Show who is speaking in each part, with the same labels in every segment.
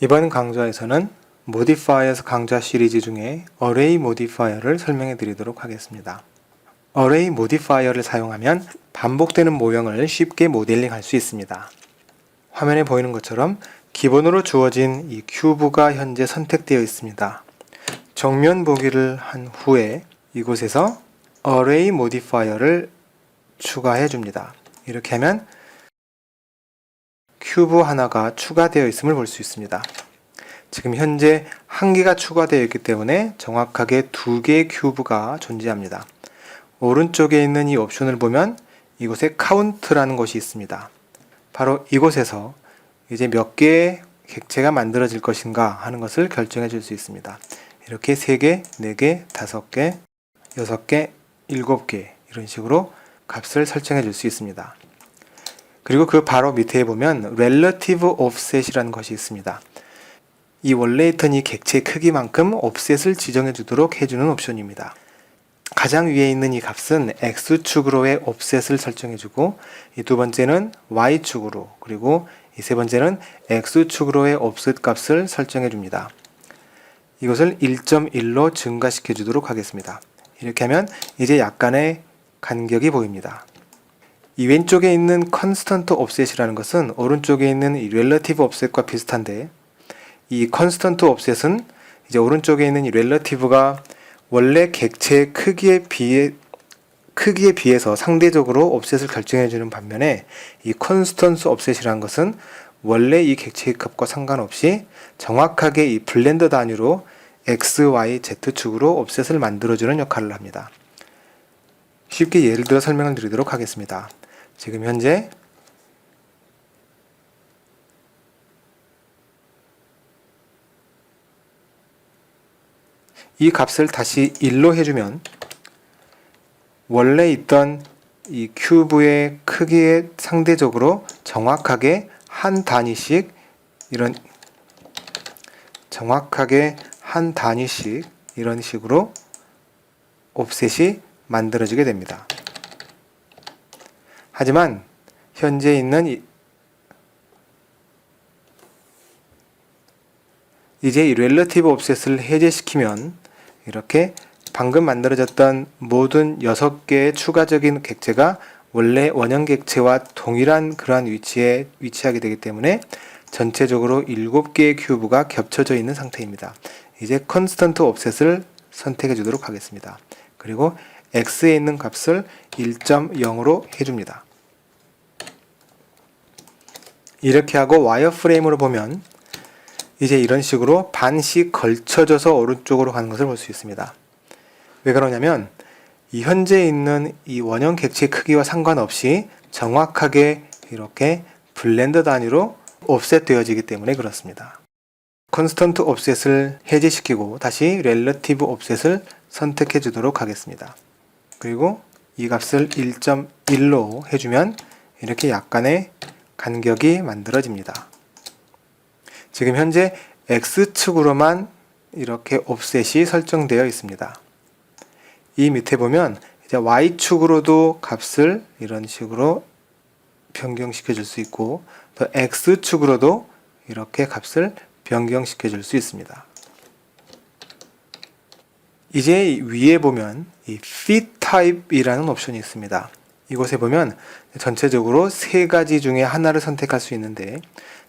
Speaker 1: 이번 강좌에서는 모디파이어에서 강좌 시리즈 중에 Array 모디파이어를 설명해 드리도록 하겠습니다. Array 모디파이어를 사용하면 반복되는 모형을 쉽게 모델링 할 수 있습니다. 화면에 보이는 것처럼 기본으로 주어진 이 큐브가 현재 선택되어 있습니다. 정면 보기를 한 후에 이곳에서 Array 모디파이어를 추가해 줍니다. 이렇게 하면 큐브 하나가 추가되어 있음을 볼 수 있습니다. 지금 현재 한 개가 추가되어 있기 때문에 정확하게 두 개의 큐브가 존재합니다. 오른쪽에 있는 이 옵션을 보면 이곳에 카운트라는 것이 있습니다. 바로 이곳에서 이제 몇 개의 객체가 만들어질 것인가 하는 것을 결정해 줄 수 있습니다. 이렇게 3개, 4개, 5개, 6개, 7개 이런 식으로 값을 설정해 줄 수 있습니다. 그리고 그 바로 밑에 보면 relative offset이라는 것이 있습니다. 이 원래 있던 이 객체의 크기만큼 offset을 지정해 주도록 해주는 옵션입니다. 가장 위에 있는 이 값은 x축으로의 offset을 설정해 주고 이 두 번째는 y축으로 그리고 이 세 번째는 x축으로의 offset 값을 설정해 줍니다. 이것을 1.1로 증가시켜 주도록 하겠습니다. 이렇게 하면 이제 약간의 간격이 보입니다. 이 왼쪽에 있는 컨스턴트 옵셋이라는 것은 오른쪽에 있는 이 렐러티브 옵셋과 비슷한데 이 컨스턴트 옵셋은 이제 오른쪽에 있는 이 렐러티브가 원래 객체의 크기에 비해 크기에 비해서 상대적으로 옵셋을 결정해 주는 반면에 이 컨스턴트 옵셋이라는 것은 원래 이 객체의 값과 상관없이 정확하게 이 블렌더 단위로 x, y, z 축으로 옵셋을 만들어 주는 역할을 합니다. 쉽게 예를 들어 설명을 드리도록 하겠습니다. 지금 현재 이 값을 다시 1로 해주면 원래 있던 이 큐브의 크기에 상대적으로 정확하게 한 단위씩 이런 정확하게 한 단위씩 이런 식으로 옵셋이 만들어지게 됩니다. 하지만 현재 있는 이, 이제 이 렐러티브 옵셋을 해제시키면 이렇게 방금 만들어졌던 모든 6개의 추가적인 객체가 원래 원형 객체와 동일한 그러한 위치에 위치하게 되기 때문에 전체적으로 7개의 큐브가 겹쳐져 있는 상태입니다. 이제 컨스턴트 옵셋을 선택해 주도록 하겠습니다. 그리고 x에 있는 값을 1.0으로 해줍니다. 이렇게 하고 와이어프레임으로 보면 이제 이런 식으로 반씩 걸쳐져서 오른쪽으로 가는 것을 볼 수 있습니다. 왜 그러냐면 이 현재 있는 이 원형 객체 크기와 상관없이 정확하게 이렇게 블렌더 단위로 옵셋 되어지기 때문에 그렇습니다. 컨스턴트 옵셋을 해제시키고 다시 렐러티브 옵셋을 선택해 주도록 하겠습니다. 그리고 이 값을 1.1로 해주면 이렇게 약간의 간격이 만들어집니다. 지금 현재 X축으로만 이렇게 옵셋이 설정되어 있습니다. 이 밑에 보면 이제 Y축으로도 값을 이런 식으로 변경시켜 줄 수 있고 또 X축으로도 이렇게 값을 변경시켜 줄 수 있습니다. 이제 위에 보면 이 fit type이라는 옵션이 있습니다. 이곳에 보면 전체적으로 세 가지 중에 하나를 선택할 수 있는데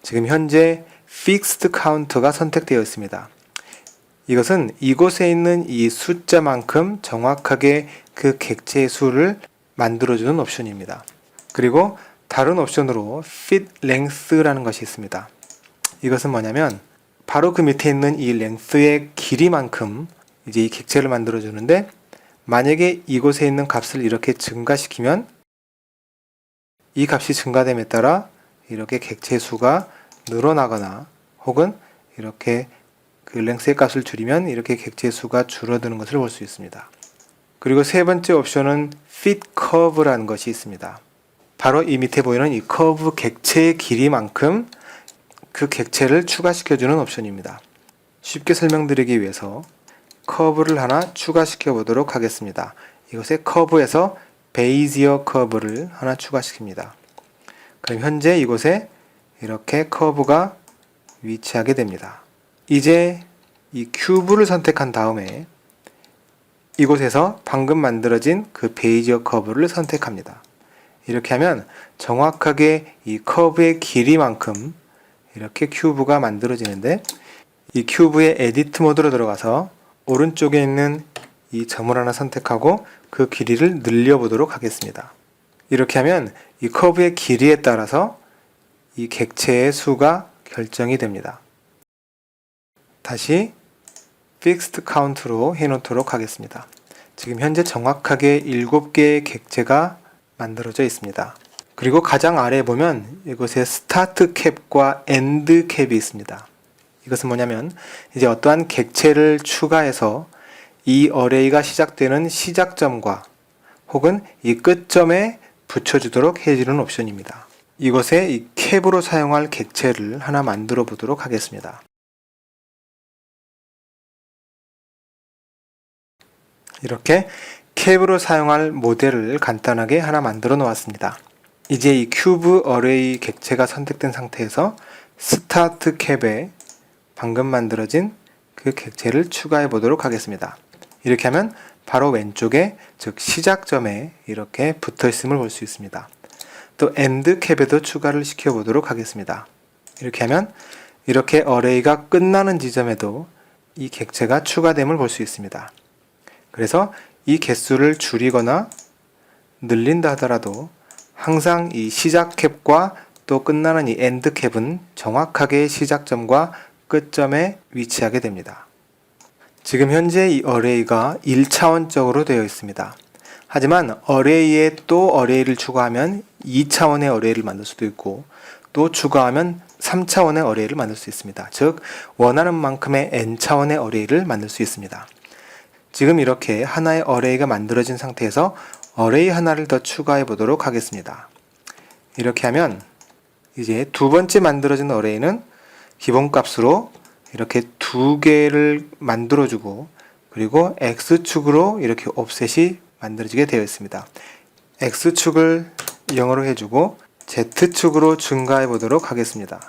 Speaker 1: 지금 현재 fixed count가 선택되어 있습니다. 이것은 이곳에 있는 이 숫자만큼 정확하게 그 객체의 수를 만들어주는 옵션입니다. 그리고 다른 옵션으로 fit length라는 것이 있습니다. 이것은 뭐냐면 바로 그 밑에 있는 이 length의 길이만큼 이제 이 객체를 만들어 주는데 만약에 이곳에 있는 값을 이렇게 증가시키면 이 값이 증가됨에 따라 이렇게 객체 수가 늘어나거나 혹은 이렇게 그 랭스의 값을 줄이면 이렇게 객체 수가 줄어드는 것을 볼 수 있습니다. 그리고 세 번째 옵션은 fit curve라는 것이 있습니다. 바로 이 밑에 보이는 이 커브 객체의 길이만큼 그 객체를 추가시켜주는 옵션입니다. 쉽게 설명드리기 위해서 커브를 하나 추가시켜 보도록 하겠습니다. 이것에 커브에서 베이지어 커브를 하나 추가시킵니다. 그럼 현재 이곳에 이렇게 커브가 위치하게 됩니다. 이제 이 큐브를 선택한 다음에 이곳에서 방금 만들어진 그 베이지어 커브를 선택합니다. 이렇게 하면 정확하게 이 커브의 길이만큼 이렇게 큐브가 만들어지는데 이 큐브의 에디트 모드로 들어가서 오른쪽에 있는 이 점을 하나 선택하고 그 길이를 늘려보도록 하겠습니다. 이렇게 하면 이 커브의 길이에 따라서 이 객체의 수가 결정이 됩니다. 다시 fixed count로 해놓도록 하겠습니다. 지금 현재 정확하게 7개의 객체가 만들어져 있습니다. 그리고 가장 아래에 보면 이곳에 스타트 캡과 엔드 캡이 있습니다. 이것은 뭐냐면 이제 어떠한 객체를 추가해서 이 어레이가 시작되는 시작점과 혹은 이 끝점에 붙여주도록 해주는 옵션입니다. 이것에 이 캡으로 사용할 객체를 하나 만들어 보도록 하겠습니다. 이렇게 캡으로 사용할 모델을 간단하게 하나 만들어 놓았습니다. 이제 이 큐브 어레이 객체가 선택된 상태에서 스타트 캡에 방금 만들어진 그 객체를 추가해 보도록 하겠습니다. 이렇게 하면 바로 왼쪽에 즉 시작점에 이렇게 붙어 있음을 볼 수 있습니다. 또 엔드 캡에도 추가를 시켜 보도록 하겠습니다. 이렇게 하면 이렇게 어레이가 끝나는 지점에도 이 객체가 추가됨을 볼 수 있습니다. 그래서 이 개수를 줄이거나 늘린다 하더라도 항상 이 시작 캡과 또 끝나는 이 엔드 캡은 정확하게 시작점과 끝점에 위치하게 됩니다. 지금 현재 이 어레이가 1차원적으로 되어 있습니다. 하지만 어레이에 또 어레이를 추가하면 2차원의 어레이를 만들 수도 있고 또 추가하면 3차원의 어레이를 만들 수 있습니다. 즉 원하는 만큼의 n차원의 어레이를 만들 수 있습니다. 지금 이렇게 하나의 어레이가 만들어진 상태에서 어레이 하나를 더 추가해 보도록 하겠습니다. 이렇게 하면 이제 두 번째 만들어진 어레이는 기본값으로 이렇게 두 개를 만들어주고 그리고 x축으로 이렇게 옵셋이 만들어지게 되어 있습니다. x축을 0으로 해주고 z축으로 증가해 보도록 하겠습니다.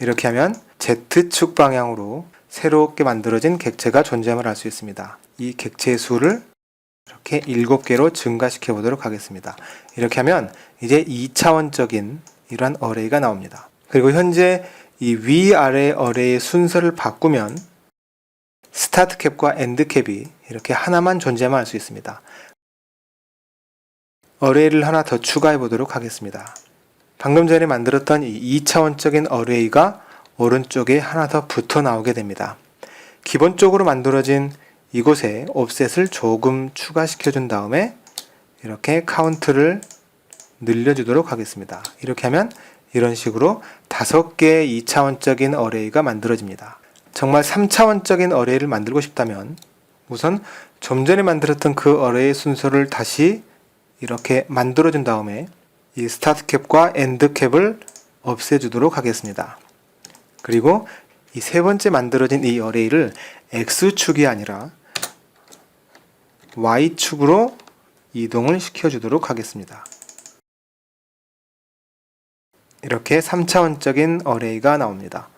Speaker 1: 이렇게 하면 z축 방향으로 새롭게 만들어진 객체가 존재함을 알 수 있습니다. 이 객체의 수를 이렇게 7개로 증가시켜 보도록 하겠습니다. 이렇게 하면 이제 2차원적인 이러한 어레이가 나옵니다. 그리고 현재 이 위아래 어레이의 순서를 바꾸면 스타트 캡과 엔드 캡이 이렇게 하나만 존재만 알수 있습니다. 어레이를 하나 더 추가해 보도록 하겠습니다. 방금 전에 만들었던 이 2차원적인 어레이가 오른쪽에 하나 더 붙어 나오게 됩니다. 기본적으로 만들어진 이곳에 옵셋을 조금 추가시켜 준 다음에 이렇게 카운트를 늘려주도록 하겠습니다. 이렇게 하면 이런 식으로 다섯 개의 2차원적인 어레이가 만들어집니다. 정말 3차원적인 어레이를 만들고 싶다면 우선 좀 전에 만들었던 그 어레이 순서를 다시 이렇게 만들어준 다음에 이 스타트 캡과 엔드 캡을 없애주도록 하겠습니다. 그리고 이 세 번째 만들어진 이 어레이를 X축이 아니라 Y축으로 이동을 시켜주도록 하겠습니다. 이렇게 3차원적인 어레이가 나옵니다.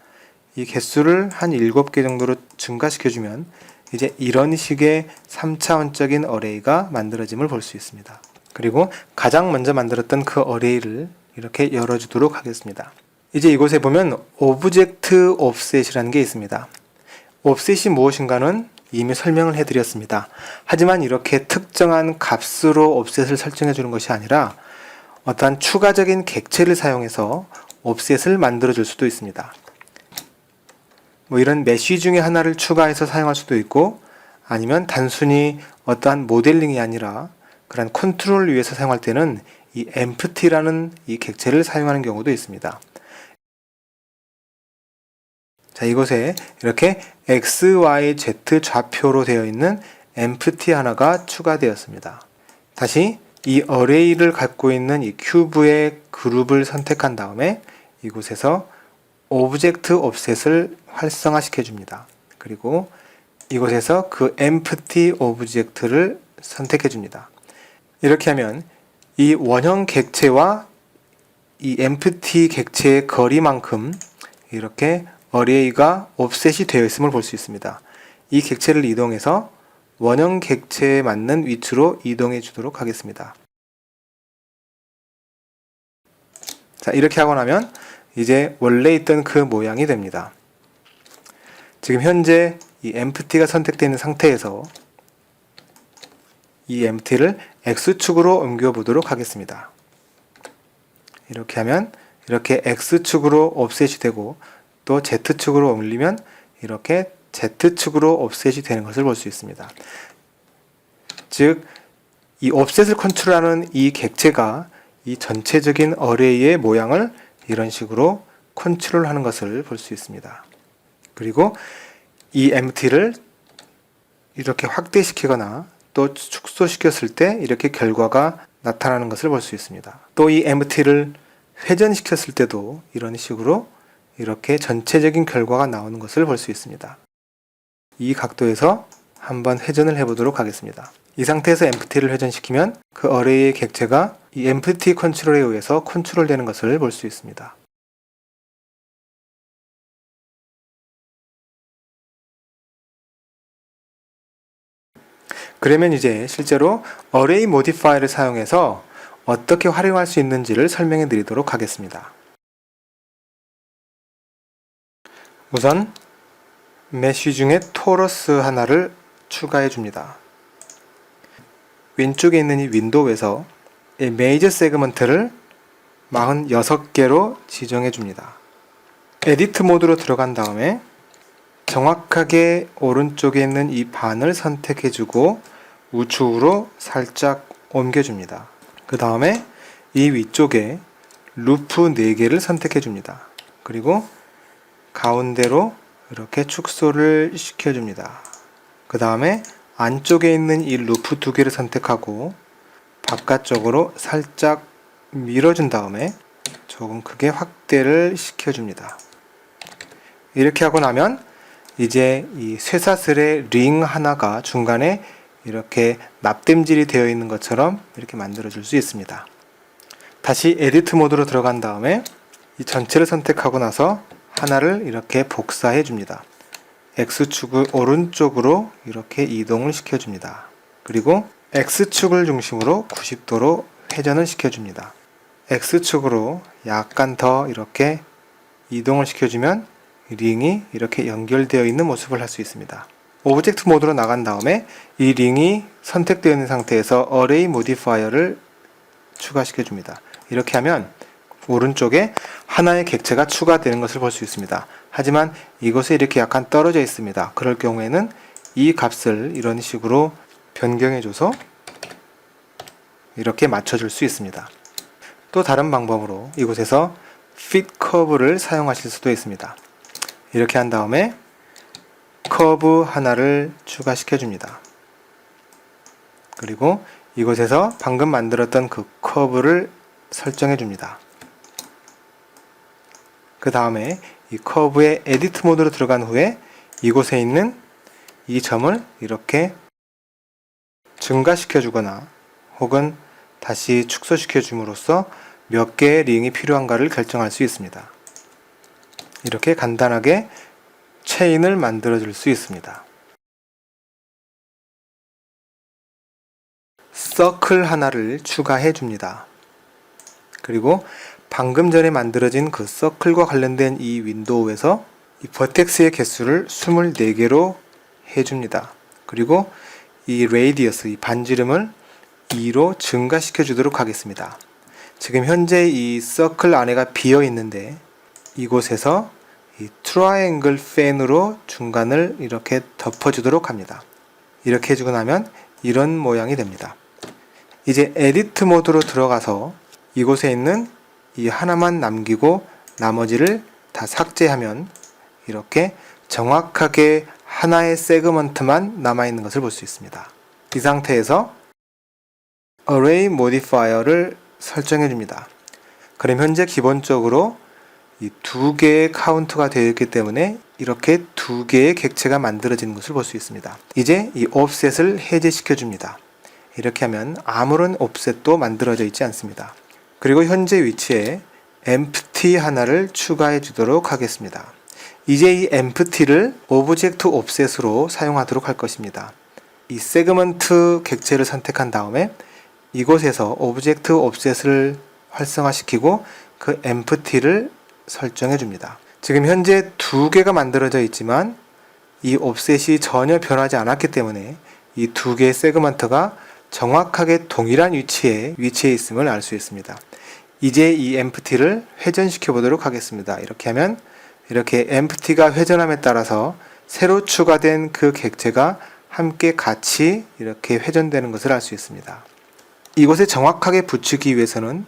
Speaker 1: 이 개수를 한 7개 정도로 증가시켜주면 이제 이런 식의 3차원적인 어레이가 만들어짐을 볼 수 있습니다. 그리고 가장 먼저 만들었던 그 어레이를 이렇게 열어주도록 하겠습니다. 이제 이곳에 보면 오브젝트 옵셋이라는 게 있습니다. 옵셋이 무엇인가는 이미 설명을 해드렸습니다. 하지만 이렇게 특정한 값으로 옵셋을 설정해 주는 것이 아니라 어떠한 추가적인 객체를 사용해서 옵셋을 만들어 줄 수도 있습니다. 뭐 이런 메쉬 중에 하나를 추가해서 사용할 수도 있고 아니면 단순히 어떠한 모델링이 아니라 그런 컨트롤을 위해서 사용할 때는 이 empty라는 이 객체를 사용하는 경우도 있습니다. 자, 이곳에 이렇게 x, y, z 좌표로 되어 있는 empty 하나가 추가되었습니다. 다시 이 어레이를 갖고 있는 이 큐브의 그룹을 선택한 다음에 이곳에서 오브젝트 옵셋을 활성화시켜 줍니다. 그리고 이곳에서 그 empty 오브젝트를 선택해 줍니다. 이렇게 하면 이 원형 객체와 이 empty 객체의 거리만큼 이렇게 어레이가 옵셋이 되어 있음을 볼 수 있습니다. 이 객체를 이동해서 원형 객체에 맞는 위치로 이동해 주도록 하겠습니다. 자, 이렇게 하고 나면 이제 원래 있던 그 모양이 됩니다. 지금 현재 이 empty가 선택되어 있는 상태에서 이 empty를 x축으로 옮겨 보도록 하겠습니다. 이렇게 하면 이렇게 x축으로 옵셋이 되고 또 z축으로 올리면 이렇게 z축으로 옵셋이 되는 것을 볼 수 있습니다. 즉, 이 옵셋을 컨트롤하는 이 객체가 이 전체적인 어레이의 모양을 이런 식으로 컨트롤하는 것을 볼 수 있습니다. 그리고 이 empty를 이렇게 확대시키거나 또 축소시켰을 때 이렇게 결과가 나타나는 것을 볼 수 있습니다. 또이 empty를 회전시켰을 때도 이런 식으로 이렇게 전체적인 결과가 나오는 것을 볼 수 있습니다. 이 각도에서 한번 회전을 해보도록 하겠습니다. 이 상태에서 empty를 회전시키면 그 어레이의 객체가 이 empty 컨트롤에 의해서 컨트롤되는 것을 볼 수 있습니다. 그러면 이제 실제로 array modifier를 사용해서 어떻게 활용할 수 있는지를 설명해 드리도록 하겠습니다. 우선 메쉬 중에 토러스 하나를 추가해 줍니다. 왼쪽에 있는 이 윈도우에서 이 메이저 세그먼트를 46개로 지정해 줍니다. 에디트 모드로 들어간 다음에 정확하게 오른쪽에 있는 이 반을 선택해 주고 우측으로 살짝 옮겨 줍니다. 그 다음에 이 위쪽에 루프 4개를 선택해 줍니다. 그리고 가운데로 이렇게 축소를 시켜 줍니다. 그 다음에 안쪽에 있는 이 루프 두 개를 선택하고 바깥쪽으로 살짝 밀어준 다음에 조금 크게 확대를 시켜줍니다. 이렇게 하고 나면 이제 이 쇠사슬의 링 하나가 중간에 이렇게 납땜질이 되어 있는 것처럼 이렇게 만들어 줄 수 있습니다. 다시 에디트 모드로 들어간 다음에 이 전체를 선택하고 나서 하나를 이렇게 복사해 줍니다. X축을 오른쪽으로 이렇게 이동을 시켜줍니다. 그리고 X축을 중심으로 90도로 회전을 시켜줍니다. X축으로 약간 더 이렇게 이동을 시켜주면 링이 이렇게 연결되어 있는 모습을 할 수 있습니다. 오브젝트 모드로 나간 다음에 이 링이 선택되어 있는 상태에서 Array Modifier를 추가시켜 줍니다. 이렇게 하면 오른쪽에 하나의 객체가 추가되는 것을 볼 수 있습니다. 하지만 이곳에 이렇게 약간 떨어져 있습니다. 그럴 경우에는 이 값을 이런 식으로 변경해줘서 이렇게 맞춰줄 수 있습니다. 또 다른 방법으로 이곳에서 fit curve를 사용하실 수도 있습니다. 이렇게 한 다음에 커브 하나를 추가시켜 줍니다. 그리고 이곳에서 방금 만들었던 그 커브를 설정해 줍니다. 그 다음에 이 커브의 에디트 모드로 들어간 후에 이곳에 있는 이 점을 이렇게 증가시켜 주거나 혹은 다시 축소시켜 줌으로써 몇 개의 링이 필요한가를 결정할 수 있습니다. 이렇게 간단하게 체인을 만들어 줄 수 있습니다. 서클 하나를 추가해 줍니다. 그리고 방금 전에 만들어진 그 서클과 관련된 이 윈도우에서 이 버텍스의 개수를 24개로 해줍니다. 그리고 이 레이디어스, 이 반지름을 2로 증가시켜 주도록 하겠습니다. 지금 현재 이 서클 안에가 비어 있는데 이곳에서 이 트라이앵글 팬으로 중간을 이렇게 덮어주도록 합니다. 이렇게 해주고 나면 이런 모양이 됩니다. 이제 에디트 모드로 들어가서 이곳에 있는 이 하나만 남기고 나머지를 다 삭제하면 이렇게 정확하게 하나의 세그먼트만 남아있는 것을 볼 수 있습니다. 이 상태에서 Array Modifier를 설정해 줍니다. 그럼 현재 기본적으로 이 두 개의 카운트가 되어 있기 때문에 이렇게 두 개의 객체가 만들어지는 것을 볼 수 있습니다. 이제 이 offset을 해제시켜 줍니다. 이렇게 하면 아무런 offset도 만들어져 있지 않습니다. 그리고 현재 위치에 empty 하나를 추가해 주도록 하겠습니다. 이제 이 empty를 오브젝트 옵셋으로 사용하도록 할 것입니다. 이 세그먼트 객체를 선택한 다음에 이곳에서 오브젝트 옵셋을 활성화시키고 그 empty를 설정해 줍니다. 지금 현재 두 개가 만들어져 있지만 이 옵셋이 전혀 변하지 않았기 때문에 이 두 개의 세그먼트가 정확하게 동일한 위치에 위치해 있음을 알 수 있습니다. 이제 이 empty를 회전시켜 보도록 하겠습니다. 이렇게 하면 이렇게 empty가 회전함에 따라서 새로 추가된 그 객체가 함께 같이 이렇게 회전되는 것을 알 수 있습니다. 이곳에 정확하게 붙이기 위해서는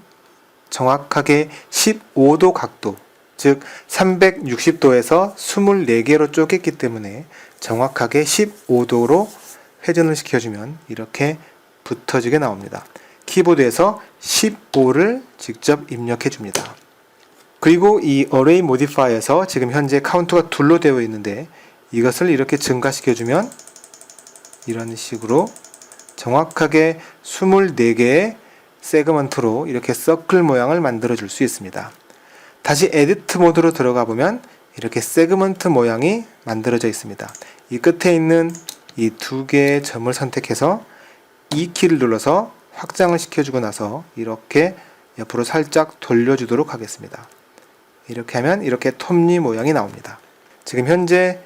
Speaker 1: 정확하게 15도 각도, 즉 360도에서 24개로 쪼갰기 때문에 정확하게 15도로 회전을 시켜주면 이렇게 붙어지게 나옵니다. 키보드에서 15를 직접 입력해 줍니다. 그리고 이 array modifier에서 지금 현재 카운트가 둘로 되어 있는데 이것을 이렇게 증가시켜 주면 이런 식으로 정확하게 24개의 세그먼트로 이렇게 서클 모양을 만들어 줄 수 있습니다. 다시 에디트 모드로 들어가 보면 이렇게 세그먼트 모양이 만들어져 있습니다. 이 끝에 있는 이 두 개의 점을 선택해서 이 키를 눌러서 확장을 시켜주고 나서 이렇게 옆으로 살짝 돌려주도록 하겠습니다. 이렇게 하면 이렇게 톱니 모양이 나옵니다. 지금 현재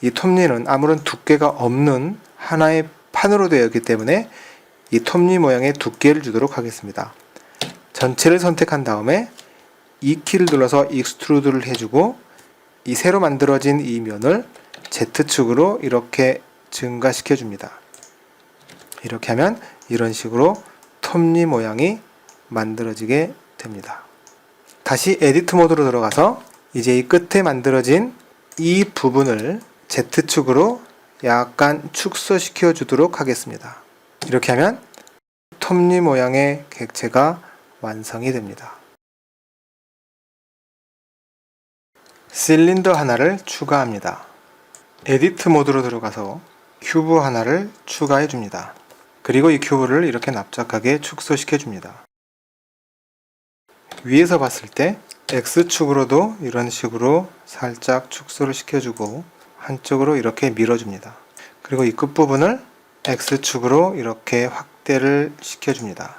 Speaker 1: 이 톱니는 아무런 두께가 없는 하나의 판으로 되어 있기 때문에 이 톱니 모양의 두께를 주도록 하겠습니다. 전체를 선택한 다음에 이 키를 눌러서 익스트루드를 해주고 이 새로 만들어진 이 면을 Z축으로 이렇게 증가시켜 줍니다. 이렇게 하면 이런 식으로 톱니 모양이 만들어지게 됩니다. 다시 에디트 모드로 들어가서 이제 이 끝에 만들어진 이 부분을 Z축으로 약간 축소시켜 주도록 하겠습니다. 이렇게 하면 톱니 모양의 객체가 완성이 됩니다. 실린더 하나를 추가합니다. 에디트 모드로 들어가서 큐브 하나를 추가해 줍니다. 그리고 이 큐브를 이렇게 납작하게 축소시켜 줍니다. 위에서 봤을 때 X축으로도 이런 식으로 살짝 축소를 시켜주고 한쪽으로 이렇게 밀어줍니다. 그리고 이 끝부분을 X축으로 이렇게 확대를 시켜줍니다.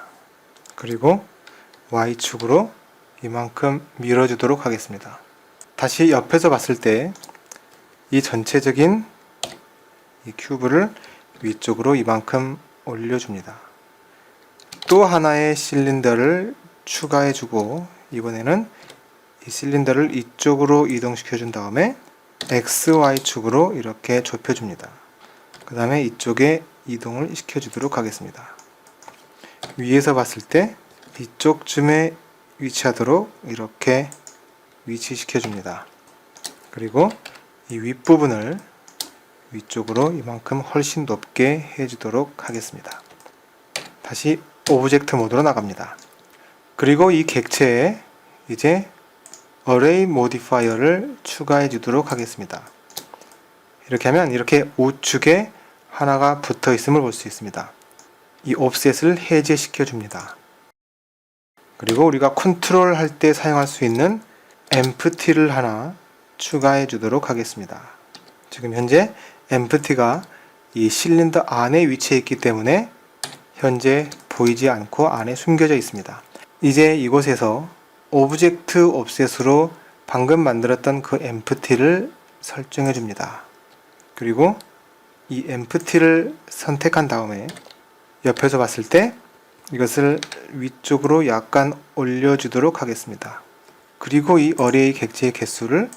Speaker 1: 그리고 Y축으로 이만큼 밀어주도록 하겠습니다. 다시 옆에서 봤을 때 이 전체적인 이 큐브를 위쪽으로 이만큼 올려줍니다. 또 하나의 실린더를 추가해주고 이번에는 이 실린더를 이쪽으로 이동시켜 준 다음에 XY축으로 이렇게 좁혀줍니다. 그 다음에 이쪽에 이동을 시켜주도록 하겠습니다. 위에서 봤을 때 이쪽쯤에 위치하도록 이렇게 위치시켜줍니다. 그리고 이 윗부분을 위쪽으로 이만큼 훨씬 높게 해주도록 하겠습니다. 다시 오브젝트 모드로 나갑니다. 그리고 이 객체에 이제 array modifier를 추가해 주도록 하겠습니다. 이렇게 하면 이렇게 우측에 하나가 붙어 있음을 볼 수 있습니다. 이 offset을 해제시켜 줍니다. 그리고 우리가 컨트롤 할 때 사용할 수 있는 empty를 하나 추가해 주도록 하겠습니다. 지금 현재 empty가 이 실린더 안에 위치해 있기 때문에 현재 보이지 않고 안에 숨겨져 있습니다. 이제 이곳에서 오브젝트 옵셋으로 방금 만들었던 그 empty를 설정해 줍니다. 그리고 이 empty를 선택한 다음에 옆에서 봤을 때 이것을 위쪽으로 약간 올려주도록 하겠습니다. 그리고 이 어레이 객체의 개수를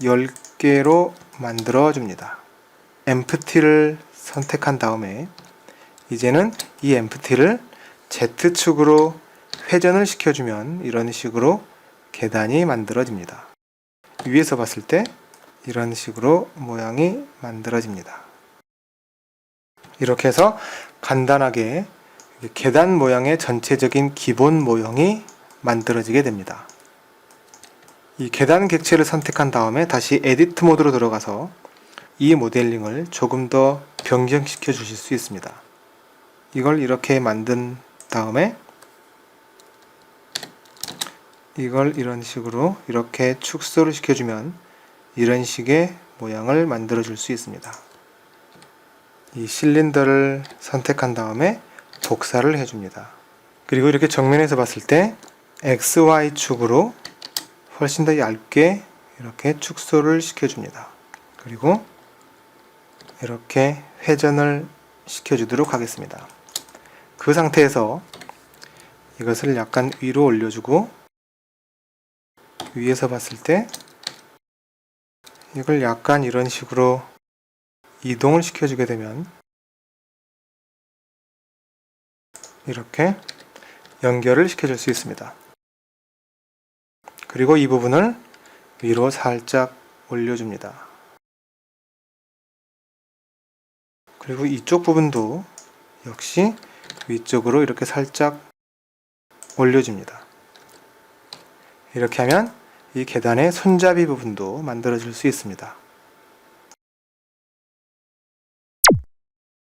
Speaker 1: 10개로 만들어 줍니다. empty를 선택한 다음에 이제는 이 empty를 Z축으로 회전을 시켜주면 이런 식으로 계단이 만들어집니다. 위에서 봤을 때 이런 식으로 모양이 만들어집니다. 이렇게 해서 간단하게 계단 모양의 전체적인 기본 모형이 만들어지게 됩니다. 이 계단 객체를 선택한 다음에 다시 에디트 모드로 들어가서 이 모델링을 조금 더 변경시켜 주실 수 있습니다. 이걸 이렇게 만든 다음에 이걸 이런 식으로 이렇게 축소를 시켜주면 이런 식의 모양을 만들어 줄 수 있습니다. 이 실린더를 선택한 다음에 복사를 해줍니다. 그리고 이렇게 정면에서 봤을 때 XY축으로 훨씬 더 얇게 이렇게 축소를 시켜줍니다. 그리고 이렇게 회전을 시켜주도록 하겠습니다. 그 상태에서 이것을 약간 위로 올려주고 위에서 봤을 때 이걸 약간 이런 식으로 이동을 시켜주게 되면 이렇게 연결을 시켜줄 수 있습니다. 그리고 이 부분을 위로 살짝 올려줍니다. 그리고 이쪽 부분도 역시 위쪽으로 이렇게 살짝 올려줍니다. 이렇게 하면 이 계단의 손잡이 부분도 만들어줄 수 있습니다.